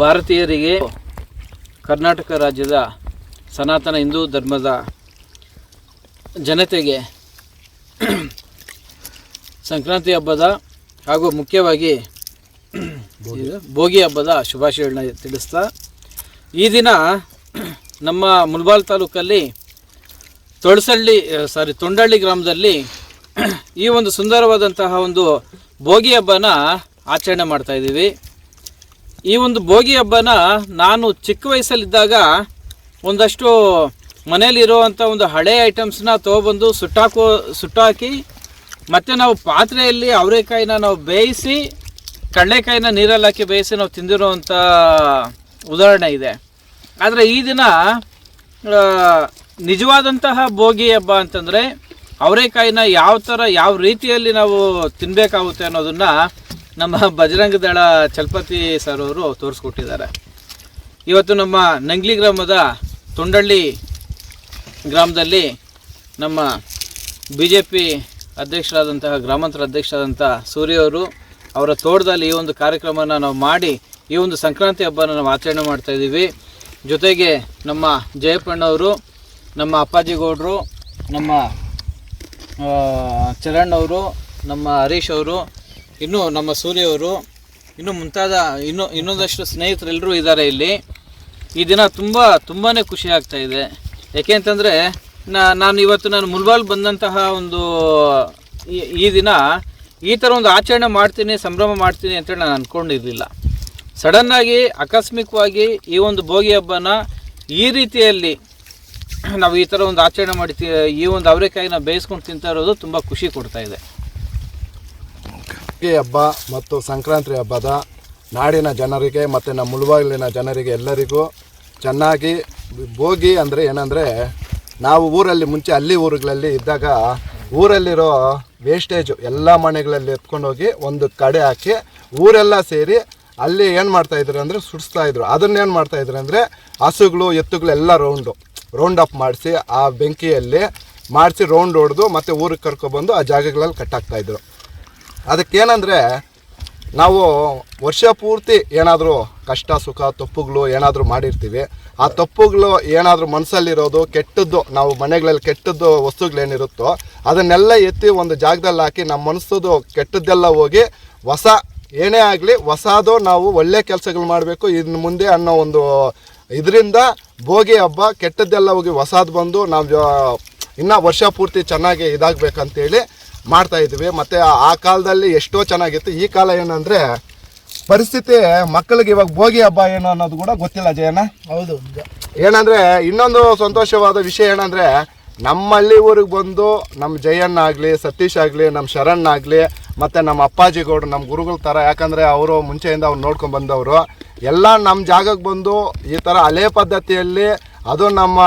ಭಾರತೀಯರಿಗೆ ಕರ್ನಾಟಕ ರಾಜ್ಯದ ಸನಾತನ ಹಿಂದೂ ಧರ್ಮದ ಜನತೆಗೆ ಸಂಕ್ರಾಂತಿ ಹಬ್ಬದ ಹಾಗೂ ಮುಖ್ಯವಾಗಿ ಭೋಗಿ ಹಬ್ಬದ ಶುಭಾಶಯಗಳನ್ನ ತಿಳಿಸ್ತಾ, ಈ ದಿನ ನಮ್ಮ ಮುಲ್ಬಾಲ್ ತಾಲೂಕಲ್ಲಿ ತೊಳಸಳ್ಳಿ ಸಾರಿ ತೊಂಡಳ್ಳಿ ಗ್ರಾಮದಲ್ಲಿ ಈ ಒಂದು ಸುಂದರವಾದಂತಹ ಒಂದು ಭೋಗಿ ಹಬ್ಬನ ಆಚರಣೆ ಮಾಡ್ತಾ ಇದ್ದೀವಿ. ಈ ಒಂದು ಭೋಗಿ ಹಬ್ಬನ ನಾನು ಚಿಕ್ಕ ವಯಸ್ಸಲ್ಲಿದ್ದಾಗ ಒಂದಷ್ಟು ಮನೆಯಲ್ಲಿರುವಂಥ ಒಂದು ಹಳೆ ಐಟಮ್ಸ್ನ ತೊಗೊಬಂದು ಸುಟ್ಟಾಕೋ, ಸುಟ್ಟಾಕಿ, ಮತ್ತು ನಾವು ಪಾತ್ರೆಯಲ್ಲಿ ಅವರೆಕಾಯಿನ ನಾವು ಬೇಯಿಸಿ, ಕಡಲೆಕಾಯಿನ ನೀರಲ್ಲಿ ಹಾಕಿ ಬೇಯಿಸಿ ನಾವು ತಿಂದಿರುವಂಥ ಉದಾಹರಣೆ ಇದೆ. ಆದರೆ ಈ ದಿನ ನಿಜವಾದಂತಹ ಭೋಗಿ ಹಬ್ಬ ಅಂತಂದರೆ ಅವರೆಕಾಯಿನ ಯಾವ ಥರ, ಯಾವ ರೀತಿಯಲ್ಲಿ ನಾವು ತಿನ್ನಬೇಕಾಗುತ್ತೆ ಅನ್ನೋದನ್ನು ನಮ್ಮ ಬಜರಂಗ ದಳ ಚಲಪತಿ ಸರ್ ಅವರು ತೋರಿಸ್ಕೊಟ್ಟಿದ್ದಾರೆ. ಇವತ್ತು ನಮ್ಮ ನಂಗ್ಲಿ ಗ್ರಾಮದ ತೊಂಡಳ್ಳಿ ಗ್ರಾಮದಲ್ಲಿ ನಮ್ಮ ಬಿ ಜೆ ಪಿ ಅಧ್ಯಕ್ಷರಾದಂತಹ, ಗ್ರಾಮಾಂತರ ಅಧ್ಯಕ್ಷರಾದಂಥ ಸೂರ್ಯವರು ಅವರ ತೋಟದಲ್ಲಿ ಈ ಒಂದು ಕಾರ್ಯಕ್ರಮನ ನಾವು ಮಾಡಿ, ಈ ಒಂದು ಸಂಕ್ರಾಂತಿ ಹಬ್ಬನ ನಾವು ಆಚರಣೆ ಮಾಡ್ತಾ ಇದ್ದೀವಿ. ಜೊತೆಗೆ ನಮ್ಮ ಜಯಪ್ಪಣ್ಣವರು ನಮ್ಮ ಅಪ್ಪಾಜಿ ಗೌಡರು, ನಮ್ಮ ಚರಣ್ ಅವರು, ನಮ್ಮ ಹರೀಶ್ ಅವರು ಇನ್ನು ನಮ್ಮ ಸೂರ್ಯವರು ಇನ್ನು ಮುಂತಾದ ಇನ್ನು ಇನ್ನೊಂದಷ್ಟು ಸ್ನೇಹಿತರೆಲ್ಲರೂ ಇದ್ದಾರೆ ಇಲ್ಲಿ. ಈ ದಿನ ತುಂಬ ತುಂಬಾ ಖುಷಿ ಆಗ್ತಾ ಇದೆ. ಯಾಕೆ ಅಂತಂದರೆ ನಾನು ಇವತ್ತು ನಾನು ಮುಲ್ಬಾಲ್ ಬಂದಂತಹ ಒಂದು, ಈ- ದಿನ ಈ ಥರ ಒಂದು ಆಚರಣೆ ಮಾಡ್ತೀನಿ, ಸಂಭ್ರಮ ಮಾಡ್ತೀನಿ ಅಂತೇಳಿ ನಾನು ಅಂದ್ಕೊಂಡಿರಲಿಲ್ಲ ಸಡನ್ನಾಗಿ ಆಕಸ್ಮಿಕವಾಗಿ ಈ ಒಂದು ಭೋಗಿ ಹಬ್ಬನ ಈ ರೀತಿಯಲ್ಲಿ ನಾವು ಈ ಥರ ಒಂದು ಆಚರಣೆ ಮಾಡ್ತೀವಿ, ಈ ಒಂದು ಅವರೆಕಾಯಿನ ಬೇಯಿಸ್ಕೊಂಡು ತಿಂತಾ ಇರೋದು ತುಂಬ ಖುಷಿ ಕೊಡ್ತಾ ಈ ಹಬ್ಬ ಮತ್ತು ಸಂಕ್ರಾಂತಿ ಹಬ್ಬದ ನಾಡಿನ ಜನರಿಗೆ ಮತ್ತು ನಮ್ಮ ಮುಳುಬಾಗಿಲಿನ ಜನರಿಗೆ ಎಲ್ಲರಿಗೂ ಚೆನ್ನಾಗಿ ಭೋಗಿ ಅಂದರೆ ಏನಂದರೆ ನಾವು ಊರಲ್ಲಿ ಮುಂಚೆ ಅಲ್ಲಿ ಊರುಗಳಲ್ಲಿ ಇದ್ದಾಗ ಊರಲ್ಲಿರೋ ವೇಸ್ಟೇಜು ಎಲ್ಲ ಮನೆಗಳಲ್ಲಿ ಎತ್ಕೊಂಡೋಗಿ ಒಂದು ಕಡೆ ಹಾಕಿ ಊರೆಲ್ಲ ಸೇರಿ ಅಲ್ಲಿ ಏನು ಮಾಡ್ತಾಯಿದ್ರು ಅಂದರೆ ಸುಡಿಸ್ತಾ ಇದ್ರು. ಅದನ್ನೇನು ಮಾಡ್ತಾಯಿದ್ರು ಅಂದರೆ ಹಸುಗಳು, ಎತ್ತುಗಳು ಎಲ್ಲ ರೌಂಡು ರೌಂಡ್ ಅಪ್ ಮಾಡಿಸಿ ಆ ಬೆಂಕಿಯಲ್ಲಿ ಮಾಡಿಸಿ ರೌಂಡ್ ಹೊಡೆದು ಮತ್ತು ಊರಿಗೆ ಕರ್ಕೊಬಂದು ಆ ಜಾಗಗಳಲ್ಲಿ ಕಟ್ಟಾಕ್ತಾಯಿದ್ರು ಅದಕ್ಕೇನಂದರೆ ನಾವು ವರ್ಷ ಪೂರ್ತಿ ಏನಾದರೂ ಕಷ್ಟ, ಸುಖ, ತಪ್ಪುಗಳು ಏನಾದರೂ ಮಾಡಿರ್ತೀವಿ. ಆ ತಪ್ಪುಗಳು ಏನಾದರೂ ಮನಸ್ಸಲ್ಲಿರೋದು ಕೆಟ್ಟದ್ದು, ನಾವು ಮನೆಗಳಲ್ಲಿ ಕೆಟ್ಟದ್ದು ವಸ್ತುಗಳೇನಿರುತ್ತೋ ಅದನ್ನೆಲ್ಲ ಎತ್ತಿ ಒಂದು ಜಾಗದಲ್ಲಿ ಹಾಕಿ ನಮ್ಮ ಮನಸ್ಸದು ಕೆಟ್ಟದ್ದೆಲ್ಲ ಹೋಗಿ ಹೊಸ, ಏನೇ ಆಗಲಿ ಹೊಸದು ನಾವು ಒಳ್ಳೆ ಕೆಲಸಗಳು ಮಾಡಬೇಕು ಇನ್ನು ಮುಂದೆ ಅನ್ನೋ ಒಂದು ಇದರಿಂದ ಭೋಗಿ ಹಬ್ಬ, ಕೆಟ್ಟದ್ದೆಲ್ಲ ಹೋಗಿ ಹೊಸದು ಬಂದು ನಾವು ಇನ್ನೂ ವರ್ಷ ಪೂರ್ತಿ ಚೆನ್ನಾಗಿ ಇದಾಗಬೇಕಂತೇಳಿ ಮಾಡ್ತಾ ಇದ್ವಿ. ಮತ್ತು ಆ ಕಾಲದಲ್ಲಿ ಎಷ್ಟೋ ಚೆನ್ನಾಗಿತ್ತು. ಈ ಕಾಲ ಏನಂದರೆ ಪರಿಸ್ಥಿತಿ ಮಕ್ಕಳಿಗೆ ಇವಾಗ ಭೋಗಿ ಹಬ್ಬ ಏನು ಅನ್ನೋದು ಕೂಡ ಗೊತ್ತಿಲ್ಲ ಜಯನ ಹೌದು ಏನಂದರೆ ಇನ್ನೊಂದು ಸಂತೋಷವಾದ ವಿಷಯ ಏನಂದರೆ ನಮ್ಮ ಹಳ್ಳಿ ಊರಿಗೆ ಬಂದು ನಮ್ಮ ಜಯಣ್ಣ ಆಗಲಿ ಸತೀಶ್ ಆಗಲಿ ನಮ್ಮ ಶರಣ್ ಆಗಲಿ ಮತ್ತು ನಮ್ಮ ಅಪ್ಪಾಜಿ ಗೌಡ್ರು ನಮ್ಮ ಗುರುಗಳ ಥರ ಯಾಕಂದರೆ ಅವರು ಮುಂಚೆಯಿಂದ ಅವ್ರು ನೋಡ್ಕೊಂಡು ಬಂದವರು. ಎಲ್ಲ ನಮ್ಮ ಜಾಗಕ್ಕೆ ಬಂದು ಈ ಥರ ಹಳೆ ಪದ್ಧತಿಯಲ್ಲಿ ಅದು ನಮ್ಮ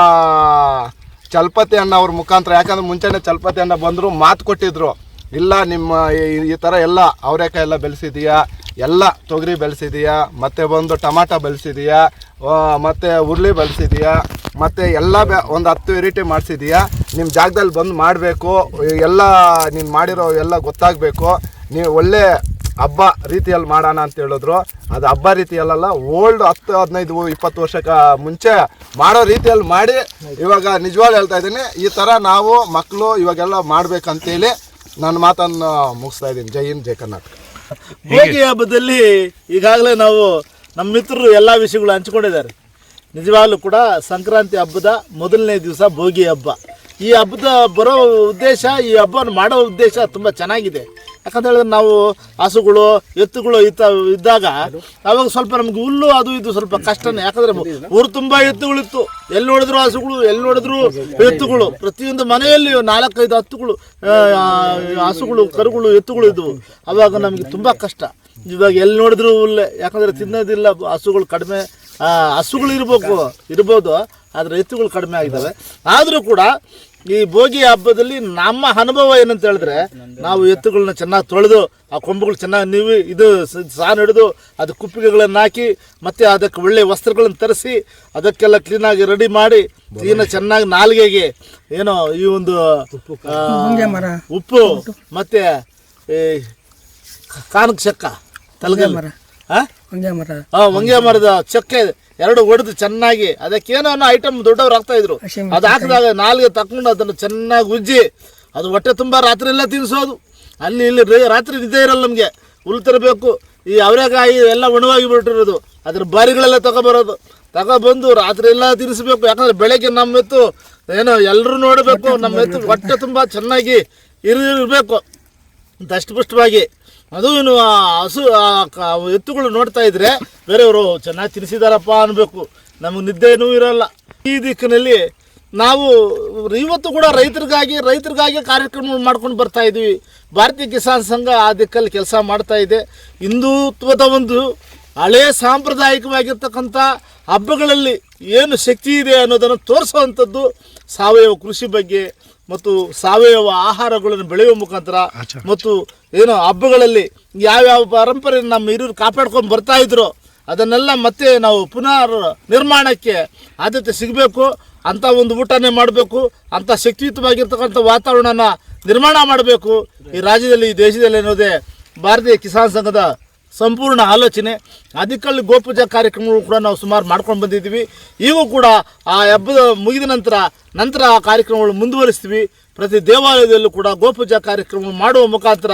ಚಲ್ಪತಿ ಅಣ್ಣ ಅವ್ರ ಮುಖಾಂತರ. ಯಾಕಂದ್ರೆ ಮುಂಚೆನೇ ಚಲಪತಿ ಅಣ್ಣ ಬಂದರು, ಮಾತು ಕೊಟ್ಟಿದ್ರು. ಇಲ್ಲ, ನಿಮ್ಮ ಈ- ಥರ ಎಲ್ಲ ಅವರೆಕಾಯಿ ಎಲ್ಲ ಬೆಳೆಸಿದೀಯಾ? ಎಲ್ಲ ತೊಗರಿ ಬೆಳೆಸಿದೀಯಾ? ಮತ್ತೆ ಬಂದು ಟಮಾಟ ಬೆಳೆಸಿದೀಯಾ? ಮತ್ತು ಉರುಳಿ ಬೆಳೆಸಿದೀಯಾ? ಮತ್ತು ಎಲ್ಲ ಬೆ, ಒಂದು ಹತ್ತು ವೆರೈಟಿ ಮಾಡಿಸಿದೀಯಾ? ನಿಮ್ಮ ಜಾಗದಲ್ಲಿ ಬಂದು ಮಾಡಬೇಕು. ಎಲ್ಲ ನೀನು ಮಾಡಿರೋ ಎಲ್ಲ ಗೊತ್ತಾಗಬೇಕು. ನೀವು ಒಳ್ಳೆ ಹಬ್ಬ ರೀತಿಯಲ್ಲಿ ಮಾಡೋಣ ಅಂತ ಹೇಳಿದ್ರು. ಅದು ಹಬ್ಬ ರೀತಿಯಲ್ಲ ಓಲ್ಡ್ ಹತ್ತು ಹದಿನೈದು ಇಪ್ಪತ್ತು ವರ್ಷಕ್ಕೆ ಮುಂಚೆ ಮಾಡೋ ರೀತಿಯಲ್ಲಿ ಮಾಡಿ ಇವಾಗ ನಿಜವಾಗ್ಲೂ ಹೇಳ್ತಾ ಇದ್ದೀನಿ ಈ ಥರ ನಾವು ಮಕ್ಕಳು ಇವಾಗೆಲ್ಲ ಮಾಡ್ಬೇಕಂತೇಳಿ ನನ್ನ ಮಾತನ್ನು ಮುಗಿಸ್ತಾ ಇದ್ದೀನಿ. ಜೈ ಹಿಂದ್ ಜೈ ಕರ್ನಾಟಕ. ಭೋಗಿ ಹಬ್ಬದಲ್ಲಿ ಈಗಾಗಲೇ ನಾವು ನಮ್ಮ ಮಿತ್ರರು ಎಲ್ಲ ವಿಷಯಗಳು ಹಂಚ್ಕೊಂಡಿದ್ದಾರೆ. ನಿಜವಾಗ್ಲೂ ಕೂಡ ಸಂಕ್ರಾಂತಿ ಹಬ್ಬದ ಮೊದಲನೇ ದಿವಸ ಭೋಗಿ ಹಬ್ಬ. ಈ ಹಬ್ಬದ ಬರೋ ಉದ್ದೇಶ, ಈ ಹಬ್ಬವನ್ನು ಮಾಡೋ ಉದ್ದೇಶ ತುಂಬ ಚೆನ್ನಾಗಿದೆ. ಯಾಕಂತ ಹೇಳಿದ್ರೆ ನಾವು ಹಸುಗಳು, ಎತ್ತುಗಳು ಇತ್ತ, ಇದ್ದಾಗ ಅವಾಗ ಸ್ವಲ್ಪ ನಮ್ಗೆ ಹುಲ್ಲು ಅದು ಇದು ಸ್ವಲ್ಪ ಕಷ್ಟನೇ. ಯಾಕಂದ್ರೆ ಊರು ತುಂಬ ಎತ್ತುಗಳಿತ್ತು. ಎಲ್ಲಿ ನೋಡಿದ್ರು ಹಸುಗಳು, ಎಲ್ಲಿ ನೋಡಿದ್ರು ಎತ್ತುಗಳು. ಪ್ರತಿಯೊಂದು ಮನೆಯಲ್ಲಿ ನಾಲ್ಕೈದು ಹತ್ತುಗಳು ಹಸುಗಳು, ಕರುಗಳು, ಎತ್ತುಗಳು ಇದ್ವು ಅವಾಗ ನಮಗೆ ತುಂಬ ಕಷ್ಟ. ಇವಾಗ ಎಲ್ಲಿ ನೋಡಿದ್ರು ಹುಲ್ಲೆ. ಯಾಕಂದ್ರೆ ತಿನ್ನೋದಿಲ್ಲ, ಹಸುಗಳು ಕಡಿಮೆ. ಹಸುಗಳು ಇರಬೇಕು ಇರ್ಬೋದು ಆದರೆ ಎತ್ತುಗಳು ಕಡಿಮೆ ಆಗಿದ್ದಾವೆ ಆದರೂ ಕೂಡ ಈ ಭೋಗಿ ಹಬ್ಬದಲ್ಲಿ ನಮ್ಮ ಅನುಭವ ಏನಂತ ಹೇಳಿದ್ರೆ ನಾವು ಎತ್ತುಗಳನ್ನ ಚೆನ್ನಾಗಿ ತೊಳೆದು ಆ ಕೊಂಬುಗಳು ಚೆನ್ನಾಗಿ ನೀವು ಇದು ಸಾನ್ ಹಿಡಿದು ಅದು ಕುಪ್ಪಿಗೆಗಳನ್ನು ಹಾಕಿ ಮತ್ತೆ ಅದಕ್ಕೆ ಒಳ್ಳೆ ವಸ್ತ್ರಗಳನ್ನು ತರಿಸಿ ಅದಕ್ಕೆಲ್ಲ ಕ್ಲೀನಾಗಿ ರೆಡಿ ಮಾಡಿ ಕ್ಲೀನ ಚೆನ್ನಾಗಿ ನಾಲ್ಗೆಗೆ ಏನೋ ಈ ಒಂದು ಉಪ್ಪು ಮತ್ತೆ ಈ ಕಾನಕ ಚಕ್ಕ ತಲೆಗೆ ಮರ. ಮರ ಆ ಹೊಂಗೆ ಮರದ ಚಕ್ಕೆ ಎರಡು ಒಡೆದು ಚೆನ್ನಾಗಿ ಅದಕ್ಕೇನೋ ಅನ್ನೋ ಐಟಮ್ ದೊಡ್ಡವ್ರು ಹಾಕ್ತಾ ಇದ್ರು. ಅದು ಹಾಕಿದಾಗ ನಾಲ್ಗೆ ತಕೊಂಡು ಅದನ್ನು ಚೆನ್ನಾಗಿ ಉಜ್ಜಿ ಅದು ಹೊಟ್ಟೆ ತುಂಬ ರಾತ್ರಿ ಎಲ್ಲ ತಿನ್ಸೋದು. ಅಲ್ಲಿ ಇಲ್ಲಿ ರಾತ್ರಿ ನಿದ್ದೆ ಇರಲ್ಲ ನಮಗೆ. ತರಬೇಕು ಈ ಅವರೆಕಾಯಿ ಎಲ್ಲ ಒಣವಾಗಿ ಬಿಟ್ಟಿರೋದು. ಅದ್ರ ಬಾರಿಗಳೆಲ್ಲ ತಗೊಬರೋದು. ತಗೊಬಂದು ರಾತ್ರಿ ಎಲ್ಲ ತಿನ್ನಿಸ್ಬೇಕು ಯಾಕಂದ್ರೆ ಬೆಳಗ್ಗೆ ನಮ್ಮ ಎತ್ತು ಏನೋ ಎಲ್ಲರೂ ನೋಡಬೇಕು. ನಮ್ಮ ಎತ್ತು ಹೊಟ್ಟೆ ತುಂಬ ಚೆನ್ನಾಗಿ ಇರ್ ಇರಬೇಕು. ದಷ್ಟಪುಷ್ಟವಾಗಿ ಅದು ಇನ್ನು ಹಸು ಎತ್ತುಗಳು ನೋಡ್ತಾ ಇದ್ರೆ ಬೇರೆಯವರು ಚೆನ್ನಾಗಿ ತಿನ್ನಿಸಿದಾರಪ್ಪ ಅನ್ಬೇಕು. ನಮಗೆ ನಿದ್ದೆನೂ ಇರಲ್ಲ. ಈ ದಿಕ್ಕಿನಲ್ಲಿ ನಾವು, ಇವತ್ತು ಕೂಡ ರೈತರಿಗಾಗಿ ರೈತರಿಗಾಗಿ ಕಾರ್ಯಕ್ರಮ ಮಾಡ್ಕೊಂಡು ಬರ್ತಾ ಇದ್ವಿ. ಭಾರತೀಯ ಕಿಸಾನ್ ಸಂಘ ಆ ದಿಕ್ಕಲ್ಲಿ ಕೆಲಸ ಮಾಡ್ತಾ ಇದೆ. ಹಿಂದುತ್ವದ ಒಂದು ಹಳೇ ಸಾಂಪ್ರದಾಯಿಕವಾಗಿರ್ತಕ್ಕಂಥ ಹಬ್ಬಗಳಲ್ಲಿ ಏನು ಶಕ್ತಿ ಇದೆ ಅನ್ನೋದನ್ನು ತೋರಿಸುವಂಥದ್ದು ಸಾವಯವ ಕೃಷಿ ಬಗ್ಗೆ ಮತ್ತು ಸಾವಯವ ಆಹಾರಗಳನ್ನು ಬೆಳೆಯುವ ಮುಖಾಂತರ ಮತ್ತು ಏನೋ ಹಬ್ಬಗಳಲ್ಲಿ ಯಾವ್ಯಾವ ಪರಂಪರೆ ನಮ್ಮ ಹಿರಿಯರು ಕಾಪಾಡ್ಕೊಂಡು ಬರ್ತಾ ಇದ್ರು ಅದನ್ನೆಲ್ಲ ಮತ್ತೆ ನಾವು ಪುನರ್ ನಿರ್ಮಾಣಕ್ಕೆ ಆದ್ಯತೆ ಸಿಗಬೇಕು. ಅಂಥ ಒಂದು ಊಟನೇ ಮಾಡಬೇಕು. ಅಂಥ ಶಕ್ತಿಯುತವಾಗಿರ್ತಕ್ಕಂಥ ವಾತಾವರಣನ ನಿರ್ಮಾಣ ಮಾಡಬೇಕು. ಈ ರಾಜ್ಯದಲ್ಲಿ ಈ ದೇಶದಲ್ಲಿ ಅನ್ನೋದೇ ಭಾರತೀಯ ಕಿಸಾನ್ ಸಂಘದ ಸಂಪೂರ್ಣ ಆಲೋಚನೆ. ಅದಕ್ಕಲ್ಲಿ ಗೋಪೂಜಾ ಕಾರ್ಯಕ್ರಮಗಳು ಕೂಡ ನಾವು ಸುಮಾರು ಮಾಡ್ಕೊಂಡು ಬಂದಿದ್ದೀವಿ. ಈಗೂ ಕೂಡ ಆ ಹಬ್ಬದ ಮುಗಿದ ನಂತರ ನಂತರ ಆ ಕಾರ್ಯಕ್ರಮಗಳು ಮುಂದುವರಿಸ್ತೀವಿ. ಪ್ರತಿ ದೇವಾಲಯದಲ್ಲೂ ಕೂಡ ಗೋಪೂಜಾ ಕಾರ್ಯಕ್ರಮ ಮಾಡುವ ಮುಖಾಂತರ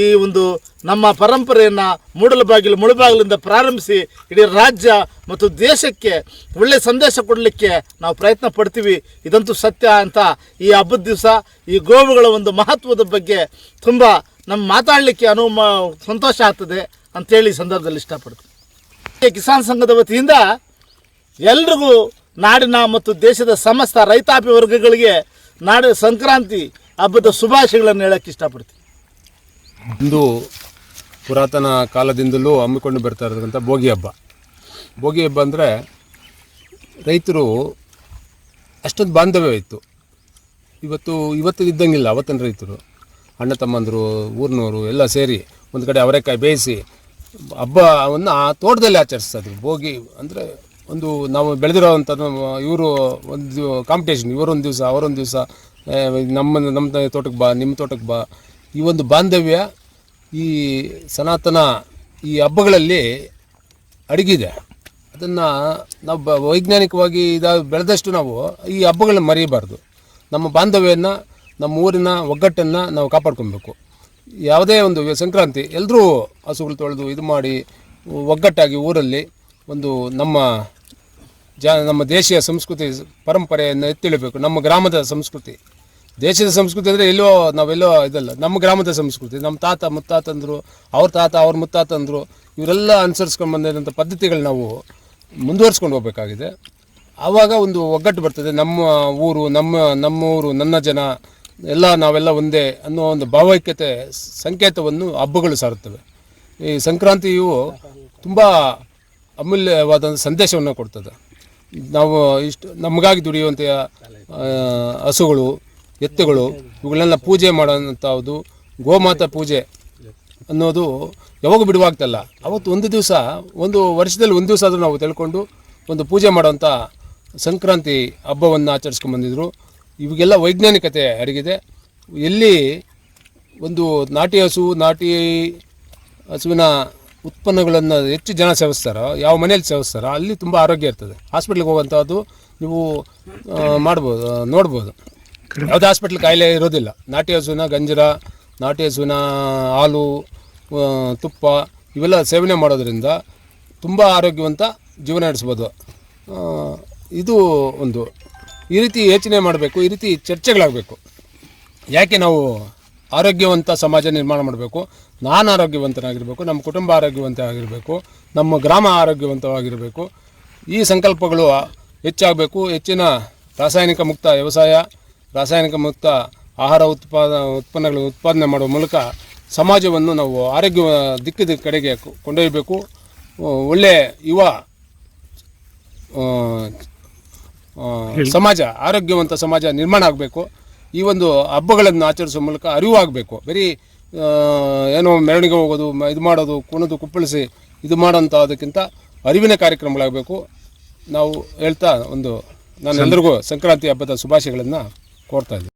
ಈ ಒಂದು ನಮ್ಮ ಪರಂಪರೆಯನ್ನು ಮೂಡಲಬಾಗಿಲು ಮುಳುಬಾಗಿಲಿಂದ ಪ್ರಾರಂಭಿಸಿ ಇಡೀ ರಾಜ್ಯ ಮತ್ತು ದೇಶಕ್ಕೆ ಒಳ್ಳೆಯ ಸಂದೇಶ ಕೊಡಲಿಕ್ಕೆ ನಾವು ಪ್ರಯತ್ನ ಪಡ್ತೀವಿ. ಇದಂತೂ ಸತ್ಯ ಅಂತ ಈ ಹಬ್ಬದ ದಿವಸ ಈ ಗೋವುಗಳ ಒಂದು ಮಹತ್ವದ ಬಗ್ಗೆ ತುಂಬ ನಮ್ಮ ಮಾತಾಡಲಿಕ್ಕೆ ಅನು ಸಂತೋಷ ಆಗ್ತದೆ ಅಂತೇಳಿ ಸಂದರ್ಭದಲ್ಲಿ ಇಷ್ಟಪಡ್ತೀನಿ. ಕಿಸಾನ್ ಸಂಘದ ವತಿಯಿಂದ ಎಲ್ರಿಗೂ ನಾಡಿನ ಮತ್ತು ದೇಶದ ಸಮಸ್ತ ರೈತಾಪಿ ವರ್ಗಗಳಿಗೆ ನಾಡಿನ ಸಂಕ್ರಾಂತಿ ಹಬ್ಬದ ಶುಭಾಶಯಗಳನ್ನು ಹೇಳಕ್ಕೆ ಇಷ್ಟಪಡ್ತೀನಿ. ಇಂದು ಪುರಾತನ ಕಾಲದಿಂದಲೂ ಹಮ್ಮಿಕೊಂಡು ಬರ್ತಾ ಇರತಕ್ಕಂಥ ಭೋಗಿ ಹಬ್ಬ. ಭೋಗಿ ಹಬ್ಬ ಅಂದರೆ ರೈತರು ಅಷ್ಟೊಂದು ಬಾಂಧವ್ಯ ಇತ್ತು. ಇವತ್ತು ಇವತ್ತು ಇದ್ದಂಗಿಲ್ಲ, ಅವತ್ತಿನ ರೈತರು. ಅಣ್ಣ ತಮ್ಮಂದರು, ಊರಿನವರು ಎಲ್ಲ ಸೇರಿ ಒಂದು ಕಡೆ ಅವರೆಕಾಯಿ ಬೇಯಿಸಿ ಹಬ್ಬವನ್ನು ಆ ತೋಟದಲ್ಲಿ ಆಚರಿಸ್ತಾ ಇದ್ರು. ಭೋಗಿ ಅಂದರೆ ಒಂದು ನಾವು ಬೆಳೆದಿರೋವಂಥ ಇವರು ಒಂದು ಕಾಂಪಿಟೇಷನ್ ಇವರೊಂದು ದಿವಸ, ಅವರೊಂದು ದಿವಸ ನಮ್ಮ ನಮ್ಮ ತೋಟಕ್ಕೆ ಬಾ, ನಿಮ್ಮ ತೋಟಕ್ಕೆ ಬಾ. ಈ ಒಂದು ಬಾಂಧವ್ಯ ಈ ಸನಾತನ ಈ ಹಬ್ಬಗಳಲ್ಲಿ ಅಡಗಿದೆ. ಅದನ್ನು ನಾವು ವೈಜ್ಞಾನಿಕವಾಗಿ ಇದ, ಬೆಳೆದಷ್ಟು ನಾವು ಈ ಹಬ್ಬಗಳನ್ನ ಮರೆಯಬಾರ್ದು ನಮ್ಮ ಬಾಂಧವ್ಯನ ನಮ್ಮ ಊರಿನ ಒಗ್ಗಟ್ಟನ್ನು ನಾವು ಕಾಪಾಡ್ಕೊಬೇಕು. ಯಾವುದೇ ಒಂದು ಸಂಕ್ರಾಂತಿ ಎಲ್ಲರೂ ಹಸುಗಳು ತೊಳೆದು ಇದು ಮಾಡಿ ಒಗ್ಗಟ್ಟಾಗಿ ಊರಲ್ಲಿ ಒಂದು ನಮ್ಮ ಜಾ, ನಮ್ಮ ದೇಶೀಯ ಸಂಸ್ಕೃತಿ ಪರಂಪರೆಯನ್ನು ಎತ್ತಿಳಬೇಕು. ನಮ್ಮ ಗ್ರಾಮದ ಸಂಸ್ಕೃತಿ. ದೇಶದ ಸಂಸ್ಕೃತಿ ಅಂದರೆ ಎಲ್ಲೋ ನಾವೆಲ್ಲೋ ಇದಲ್ಲ, ನಮ್ಮ ಗ್ರಾಮದ ಸಂಸ್ಕೃತಿ. ನಮ್ಮ ತಾತ ಮುತ್ತಾತಂದರು, ಅವ್ರ ತಾತ ಅವ್ರ ಮುತ್ತಾತಂದರು, ಇವರೆಲ್ಲ ಅನುಸರಿಸ್ಕೊಂಡು ಬಂದಿರೋಂಥ ಪದ್ಧತಿಗಳು ನಾವು ಮುಂದುವರಿಸ್ಕೊಂಡು ಹೋಗಬೇಕಾಗಿದೆ. ಆವಾಗ ಒಂದು ಒಗ್ಗಟ್ಟು ಬರ್ತದೆ. ನಮ್ಮ ಊರು, ನಮ್ಮ ನಮ್ಮ ಊರು, ನನ್ನ ಜನ ಎಲ್ಲ ನಾವೆಲ್ಲ ಒಂದೇ ಅನ್ನೋ ಒಂದು ಭಾವೈಕ್ಯತೆ ಸಂಕೇತವನ್ನು ಹಬ್ಬಗಳು ಸಾರುತ್ತವೆ. ಈ ಸಂಕ್ರಾಂತಿಯು ತುಂಬ ಅಮೂಲ್ಯವಾದ ಸಂದೇಶವನ್ನು ಕೊಡ್ತದೆ. ನಾವು ಇಷ್ಟು ನಮಗಾಗಿ ದುಡಿಯುವಂಥ ಹಸುಗಳು, ಎತ್ತುಗಳು, ಇವುಗಳನ್ನೆಲ್ಲ ಪೂಜೆ ಮಾಡೋಂಥದ್ದು ಗೋಮಾತಾ ಪೂಜೆ ಅನ್ನೋದು ಯಾವಾಗ ಬಿಡುವಾಗ್ತಲ್ಲ. ಅವತ್ತು ಒಂದು ದಿವಸ, ಒಂದು ವರ್ಷದಲ್ಲಿ ಒಂದು ದಿವಸ ಆದರೂ ನಾವು ತಿಳ್ಕೊಂಡು ಒಂದು ಪೂಜೆ ಮಾಡೋಂಥ ಸಂಕ್ರಾಂತಿ ಹಬ್ಬವನ್ನು ಆಚರಿಸ್ಕೊಂಡು ಬಂದಿದ್ರು. ಇವಾಗೆಲ್ಲ ವೈಜ್ಞಾನಿಕತೆ ಅಡಗಿದೆ ಎಲ್ಲಿ ಒಂದು ನಾಟಿ ಹಸು ನಾಟಿ ಹಸುವಿನ ಉತ್ಪನ್ನಗಳನ್ನು ಹೆಚ್ಚು ಜನ ಸೇವಿಸ್ತಾರೋ ಯಾವ ಮನೆಯಲ್ಲಿ ಸೇವಿಸ್ತಾರೋ ಅಲ್ಲಿ ತುಂಬ ಆರೋಗ್ಯ ಇರ್ತದೆ. ಹಾಸ್ಪಿಟ್ಲಿಗೆ ಹೋಗುವಂಥದ್ದು ನೀವು ಮಾಡ್ಬೋದು ನೋಡ್ಬೋದು. ಯಾವುದೇ ಹಾಸ್ಪಿಟ್ಲ್ ಕಾಯಿಲೆ ಇರೋದಿಲ್ಲ. ನಾಟಿ ಹಸುವಿನ ಗಂಜರ ನಾಟಿ ಹಸುವಿನ ಹಾಲು ತುಪ್ಪ ಇವೆಲ್ಲ ಸೇವನೆ ಮಾಡೋದ್ರಿಂದ ತುಂಬ ಆರೋಗ್ಯವಂತ ಜೀವನ ನಡೆಸ್ಬೋದು. ಇದು ಒಂದು. ಈ ರೀತಿ ಯೋಚನೆ ಮಾಡಬೇಕು, ಈ ರೀತಿ ಚರ್ಚೆಗಳಾಗಬೇಕು. ಯಾಕೆ ನಾವು ಆರೋಗ್ಯವಂತ ಸಮಾಜ ನಿರ್ಮಾಣ ಮಾಡಬೇಕು? ನಾನು ಆರೋಗ್ಯವಂತನಾಗಿರಬೇಕು, ನಮ್ಮ ಕುಟುಂಬ ಆರೋಗ್ಯವಂತ ಆಗಿರಬೇಕು, ನಮ್ಮ ಗ್ರಾಮ ಆರೋಗ್ಯವಂತವಾಗಿರಬೇಕು. ಈ ಸಂಕಲ್ಪಗಳು ಹೆಚ್ಚಾಗಬೇಕು. ಹೆಚ್ಚಿನ ರಾಸಾಯನಿಕ ಮುಕ್ತ ವ್ಯವಸಾಯ, ರಾಸಾಯನಿಕ ಮುಕ್ತ ಆಹಾರ ಉತ್ಪಾದ, ಉತ್ಪನ್ನಗಳು ಉತ್ಪಾದನೆ ಮಾಡುವ ಮೂಲಕ ಸಮಾಜವನ್ನು ನಾವು ಆರೋಗ್ಯ ದಿಕ್ಕದ ಕಡೆಗೆ ಕೊಂಡೊಯ್ಯಬೇಕು ಒಳ್ಳೆ ಯುವ ಸಮಾಜ ಆರೋಗ್ಯವಂತ ಸಮಾಜ ನಿರ್ಮಾಣ ಆಗಬೇಕು. ಈ ಒಂದು ಹಬ್ಬಗಳನ್ನು ಆಚರಿಸುವ ಮೂಲಕ ಅರಿವು ಆಗಬೇಕು. ಬರೀ ಏನೋ ಮೆರವಣಿಗೆ ಹೋಗೋದು ಇದು ಮಾಡೋದು ಕುಣಿದು ಕುಪ್ಪಳಿಸಿ ಇದು ಮಾಡೋಂಥದಕ್ಕಿಂತ ಅರಿವಿನ ಕಾರ್ಯಕ್ರಮಗಳಾಗಬೇಕು. ನಾವು ಹೇಳ್ತಾ ಒಂದು ನಾನು ಎಲ್ಲರಿಗೂ ಸಂಕ್ರಾಂತಿ ಹಬ್ಬದ ಶುಭಾಶಯಗಳನ್ನು ಕೋರ್ತಾ ಇದ್ದೀನಿ.